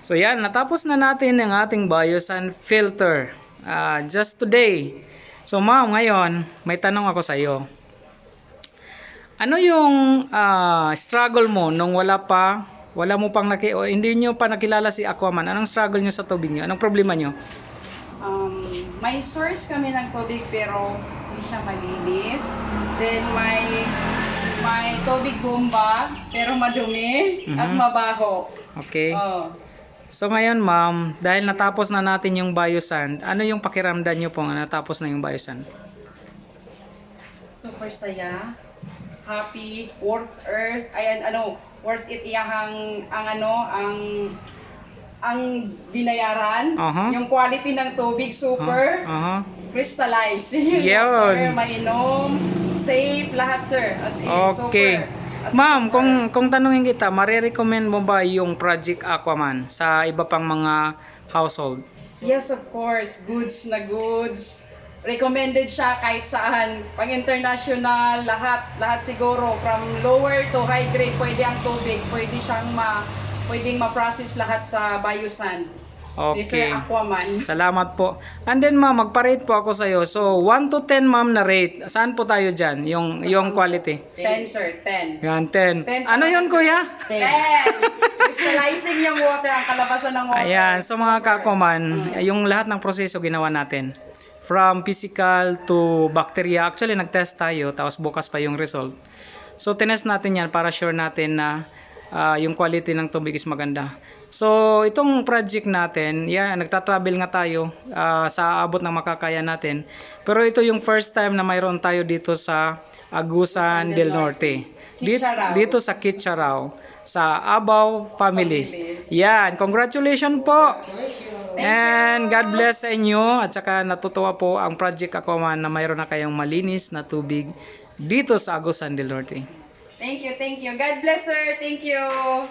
So yan, natapos na natin ang ating biosan filter. Ah, just today. So ma'am, ngayon, may tanong ako sa iyo. Ano yung ah, struggle mo nung wala pa, wala mo pang naki, o hindi nyo pa nakilala si Aquaman? Anong struggle nyo sa tubig nyo? Anong problema nyo? Um, may source kami ng tubig pero hindi siya malinis. Then may may tubig bomba pero madumi at Mhm. mabaho. Okay. Oh. So ngayon ma'am, dahil natapos na natin yung biosand, ano yung pakiramdam nyo po na natapos na yung biosand? Super saya. Happy, worth earth, ayan ano, worth it iyahang ang ano, ang ang binayaran. Aha. Yung quality ng tubig super Aha. crystallized. Yun. Water, mainom, safe, lahat sir. As in, Okay. super. Ma'am, kung kung tanungin kita, marirecommend mo ba yung Project Aquaman sa iba pang mga household? Yes, of course. Goods na goods. Recommended siya kahit saan. Pang international, lahat, lahat siguro. From lower to high grade, pwede ang tubig. Pwede siyang ma, pwedeng ma-process lahat sa biosand. Okay. is Aquaman. Salamat po. And then ma'am, magpa-rate po ako sa iyo. So 1 to 10 ma'am na rate. Saan po tayo diyan? Yung yung quality. 10 sir, 10. Yan 10. 10 Ano 'yun kuya? 10. Crystallizing yung water, ang kalabasan ng water. Ayan, so mga kakuman, yung lahat ng proseso ginawa natin. From physical to bacteria. Actually, nag-test tayo, tapos bukas pa yung result. So, tinest natin yan para sure natin na ah, yung quality ng tubig is maganda. So, itong project natin, yan, nagta-travel nga tayo ah, sa abot ng makakaya natin. Pero ito yung first time na mayroon tayo dito sa Agusan del Norte. Dit- Kitcharao. Dito sa Kitcharao, sa Abaw Family. Yan, congratulations po. And God bless sa inyo at saka natutuwa po ang Project Aquaman na mayroon na kayong malinis na tubig dito sa Agusan del Norte. Thank you, thank you. God bless sir. Thank you.